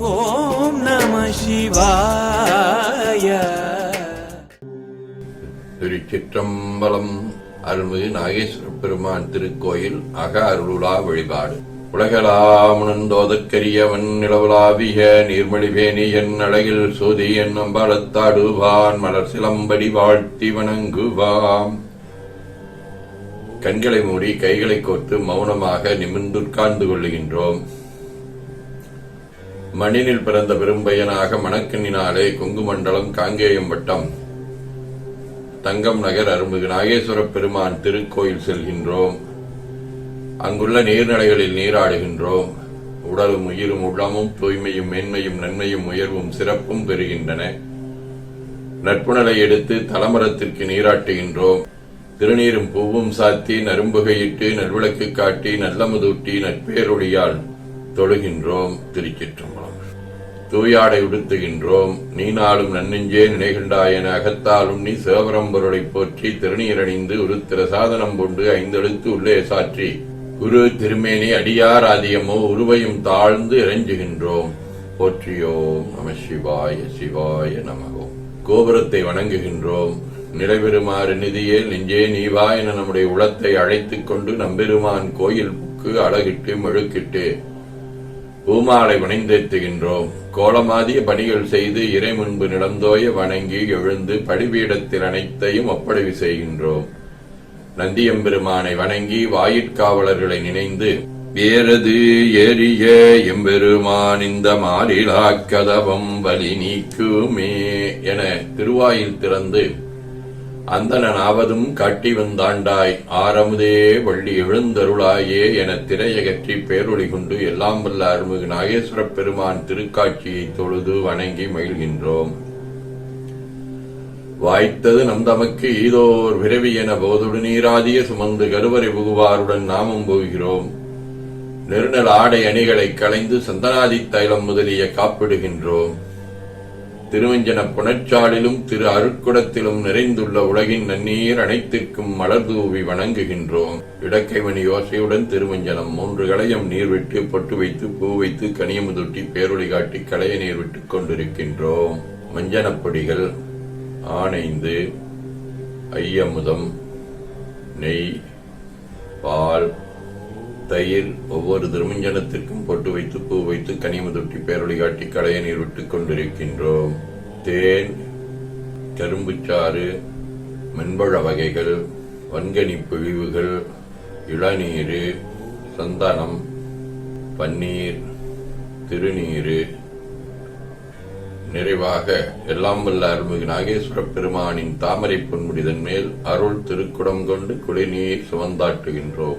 ஓம் நம சிவாய. திருச்சிற்றம்பலம் அருள்மிகு நாகேஸ்வர பெருமான் திருக்கோயில் அக அருளா வழிபாடு. உலகலாமுணந்தோதற்கரியவன் நிலவலாவிய நீர்மொழிவேணி என் அழகில் சோதி என் அம்பலத்தாடுவான் மலர் சிலம்படி வாழ்த்தி வணங்குவாம். கண்களை மூடி கைகளை கோர்த்து மௌனமாக நிமிர்ந்துட்கார்ந்து கொள்ளுகின்றோம். மண்ணினில் பிறந்த பெரும்பயனாக மணக்கண்ணினாலே குங்குமண்டலம் காங்கேயம் வட்டம் தங்கம் நகர் அருள்மிகு நாகேஸ்வர பெருமான் திருக்கோயில் செல்கின்றோம். அங்குள்ள நீர்நிலைகளில் நீராடுகின்றோம். உடலும் உயிரும் உள்ளமும் தூய்மையும் மேன்மையும் நன்மையும் உயர்வும் சிறப்பும் பெறுகின்றன. நட்புணலை எடுத்து தலமரத்திற்கு நீராட்டுகின்றோம். திருநீரும் பூவும் சாத்தி நரும்புகையிட்டு நல்விளக்கு காட்டி நல்லமுதூட்டி நட்பேரொழியால் தொழுகின்றோம். திருச்சிற்றம்பலம். தூயாடை உடுத்துகின்றோம் நீ நாளும் நன்னெஞ்சே நினைகின்றாயென அகத்தாலும் நீ சிவபரம்பொருளை போற்றி திருநீரணிந்து உருத்திர சாதனம் கொண்டு ஐந்தெழுத்து உள்ளே சாற்றி குரு திருமேனி அடியார் ஆதியமோ உருவையும் தாழ்ந்து இறைஞ்சுகின்றோம். போற்றியோம் நம சிவாய சிவாய நமகோ. கோபுரத்தை வணங்குகின்றோம். நிலைபெறுமாறு நிதியே நெஞ்சே நீவா என நம்முடைய உளத்தை அழைத்துக் கொண்டு நம்பெருமான் கோயில் புக்கு அழகிட்டு மெழுக்கிட்டு பூமாலை வணிந்தேத்துகின்றோம் கோலமாதிய பணிகள் செய்து இறை முன்பு நிலந்தோய வணங்கி எழுந்து படிபீடத்தில் அனைத்தையும் ஒப்படைவு செய்கின்றோம். நந்தியம்பெருமானை வணங்கி வாயிற்காவலர்களை நினைந்து வேறது ஏறிய எம்பெருமான் இந்த மாறிலா கதவம் வலி நீக்குமே என திருவாயில் திறந்து அந்தனாவதும் காட்டி வந்தாண்டாய். ஆரமுதே வள்ளி எழுந்தருளாயே என திரையகற்றி பேரொளி கொண்டு எல்லாம் வல்ல அருமுக நாகேஸ்வர பெருமான் திருக்காட்சியை தொழுது வணங்கி மகிழ்கின்றோம். வாய்த்தது நம் தமக்கு ஈதோர் விரவி என போதுடு நீராதிய சுமந்து கருவறை புகுவாருடன் நாமும் போகிறோம். நெருநல் ஆடை அணிகளை களைந்து சந்தனாதி தைலம் முதலிய காப்பிடுகின்றோம். திருவஞ்சன புனச்சாலிலும் திரு அருட்குடத்திலும் நிறைந்துள்ள உலகின் நன்னீர் அனைத்திற்கும் மலர் தூவி வணங்குகின்றோம். இடக்கைமணி யோசையுடன் திருவஞ்சனம் மூன்று களையம் நீர் விட்டு பொட்டு வைத்து பூ வைத்து கனியமுதொட்டி பேரொளி காட்டி களைய நீர் விட்டுக் கொண்டிருக்கின்றோம். மஞ்சனப்பொடிகள் ஆனைந்து ஐயமுதம் நெய் பால் தயிர் ஒவ்வொரு திருமஞ்சனத்திற்கும் பொட்டு வைத்து பூ வைத்து கனிமுதொட்டி பேரொழி காட்டி கடையை நீர் விட்டுக் கொண்டிருக்கின்றோம். தேன் கரும்புச்சாறு மென்பழ வகைகள் வன்கனி பிழிவுகள் இளநீர் சந்தனம் பன்னீர் திருநீரு. நிறைவாக எல்லாம் வல்ல அருள்மிகு நாகேஸ்வர பெருமானின் தாமரை பொன்முடிதன் மேல் அருள் திருக்குடம் கொண்டு குளிநீர் சுமந்தாட்டுகின்றோம்.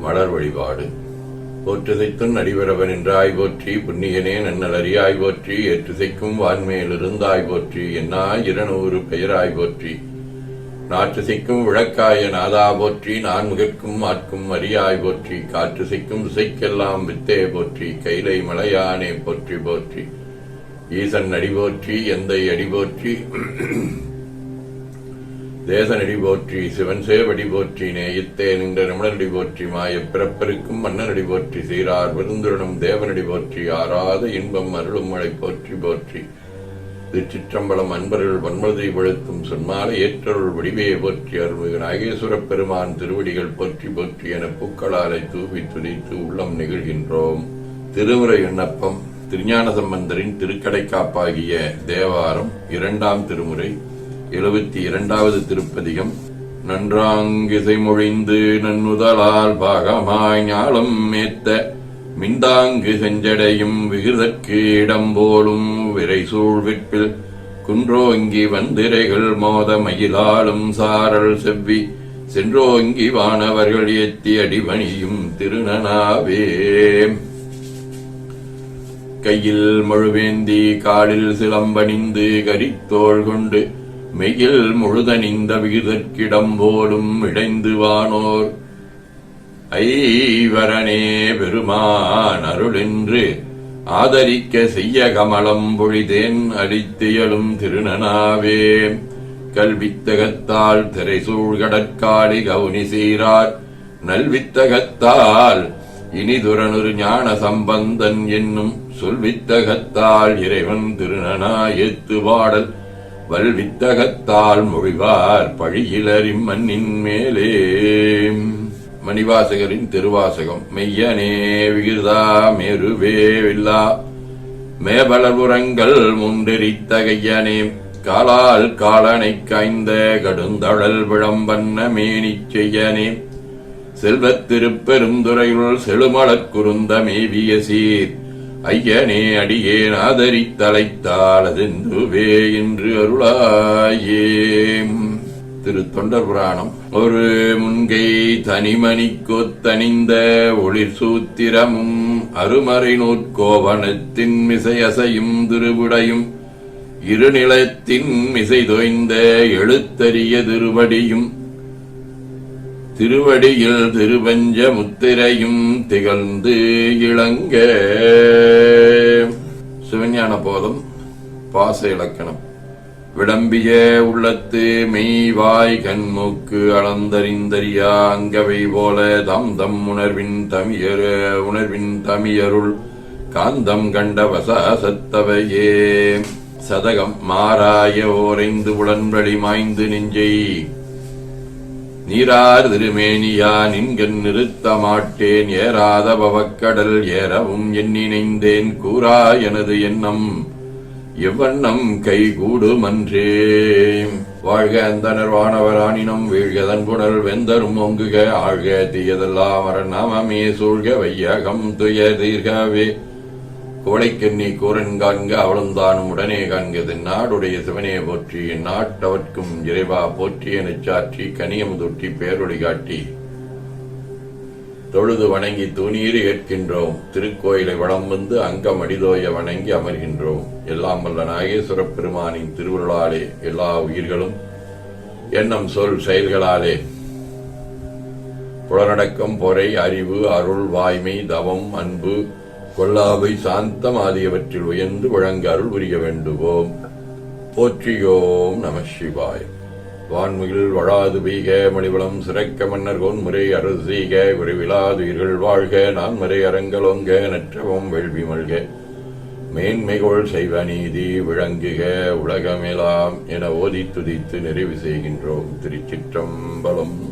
மலர் வழிபாடு. போற்றுதைத்தும் நடிபரவன் என்றாய் போற்றி புண்ணியனே நன்னலறியாய் போற்றி ஏற்றுசைக்கும் வான்மையில் இருந்தாய் போற்றி என்னாய் இருநூறு பெயராய் போற்றி. நாற்றுசைக்கும் விளக்காய நாதா போற்றி நான்முகிற்கும் ஆட்கும் அரியாய் போற்றி காற்றுசைக்கும் திசைக்கெல்லாம் வித்தே போற்றி கைலை மலையானே போற்றி போற்றி. ஈசன் அடி போற்றி எந்தை அடி போற்றி தேசனடி போற்றி சிவன் சேவடி போற்றி நேயத்தே நின்ற நிமிடனடி போற்றி மாயப் பிறப்பருக்கும் மன்னனடி போற்றி சீரார் விருந்துடனும் தேவனடி போற்றி ஆறாத இன்பம் அருளும் மழை போற்றி போற்றி. திருச்சிற்றம்பலம் அன்பர்கள் வன்மதி விழுத்தும் சொன்மாலை ஏற்றருள் வடிவே போற்றி அருள்மிகு நாகேஸ்வரப் பெருமான் திருவடிகள் போற்றி போற்றி என பூக்களாலை தூவி துதித்து உள்ளம் நிகழ்கின்றோம். திருமுறை விண்ணப்பம் திருஞான சம்பந்தரின் திருக்கடைக்காப்பாகிய தேவாரம் இரண்டாம் திருமுறை. எழுபத்தி இரண்டாவது திருப்பதிகம். நன்றாங்கிசை மொழிந்து நன்னுதலால் பாகமாய் ஞாலம் மேத்த மின்தாங்கு செஞ்சடையும் விகிதற்கு இடம் போலும் விரை சூழ்விற்பில் குன்றோங்கி வந்திரைகள் மோத மயிலாலும் சாரல் செவ்வி சென்றோங்கி வானவர்கள் ஏத்தி அடிபணியும் திருநனாவே. கையில் மழுவேந்தி காலில் சிலம்பணிந்து கரித்தோள் கொண்டு மெயில் முழுதனிந்த விகிதற்கிடம் போலும் இடைந்து வானோர். ஐவரனே பெருமான் அருளென்று ஆதரிக்க செய்ய கமலம் பொழிதேன் அடித்தியலும் திருநனாவே. கல்வித்தகத்தால் திரைசூழ்கடற்காளி கவுனி சீரார். நல்வித்தகத்தால் இனிதுரனொரு ஞான சம்பந்தன் என்னும் சொல்வித்தகத்தால் இறைவன் திருநனா ஏத்து பாடல். வல்வித்தகத்தால் மொழிவார் பழியிலரிம் மண்ணின் மேலே. மணிவாசகரின் திருவாசகம் மெய்யனே விகிதா மேருவே வில்லா. மேபலபுரங்கள் முண்டெறித்தகையனே காலால் காலனை காய்ந்த கடுந்தழல் விளம்பன்ன மேனி செய்யனே. செல்வத் திருப்பெருந்துறையுள் செழுமலக் குருந்த மேவிய சீர் ஐயனே அடியேன் ஆதரித்தலைத்தால் அதெந்துவே என்று அருளாயேம் திரு தொண்டர் புராணம். ஒரு முன்கை தனிமணி கொத்தணிந்த ஒளிர் சூத்திரமும் அருமறை நூற்கோவனத்தின் மிசையசையும் திருவுடையும் இருநிலத்தின் மிசை தோய்ந்த எழுத்தறிய திருவடியும் திருவடியில் திருவஞ்ச முத்திரையும் திகழ்ந்து இளங்க. சிவஞான போதம் பாச இலக்கணம். விளம்பிய உள்ளத்து மெய்வாய் கண்மூக்கு அளந்தறிந்தறியா அங்கவை போல தம் தம் உணர்வின் தமியர் உணர்வின் தமியருள் காந்தம் கண்ட வசாசத்தவையே. சதகம் மாறாய ஓரைந்து உடன்படி மாய்ந்து நெஞ்சை நீரார் திருமேனியா நின்கண் நிறுத்த மாட்டேன் ஏறாத பவக்கடல் ஏறவும் எண்ணினைந்தேன் கூறா எனது எண்ணம் எவ்வண்ணம் கைகூடுமன்றே. வாழ்க அந்த நர்வானவராணினம் வீழ்கதன் குடல் வெந்தரும் ஒங்குக ஆழ்க தீயதெல்லாம் அரண் நாமமே சூழ்க வையகம் துய தீர்கவே. கோடைக்கண்ணி கூரன் காண்க அவளும் தானும் உடனே காண்கது. நாடுடைய சிவனே போற்றி என் நாட்டவர்க்கும் இறைவா போற்றி எனச் சாற்றி கனியம் தொட்டி பேரொழி காட்டி. தொழுது வணங்கி தூணீர் ஏற்கின்றோம். திருக்கோயிலை வளம் வந்து அங்கம் அடிதோய வணங்கி அமர்கின்றோம். எல்லாம் வல்ல நாகேஸ்வரப் பெருமானின் திருவுருளாலே எல்லா உயிர்களும் எண்ணம் சொல் செயல்களாலே. புலனடக்கம் பொறை அறிவு அருள் வாய்மை தவம் அன்பு கொல்லாவை சாந்தம் ஆகியவற்றில் உயர்ந்து வழங்க அருள் புரிய வேண்டுவோம். போற்றியோம் நம சிவாய். வான்முகில் வழாது பீக மணிவளம் சிறக்க மன்னர் கோன்முறை அரசீக விரைவிலாதுயிர்கள் வாழ்க நான்மறை அரங்கலோங்க நற்றவம் வேள்வி மல்க. மேன்மைகோள் செய்வ நீதி விளங்குக உலகமெலாம் என ஓதி துதித்து நிறைவு செய்கின்றோம் திருச்சிற்றம்பலம்.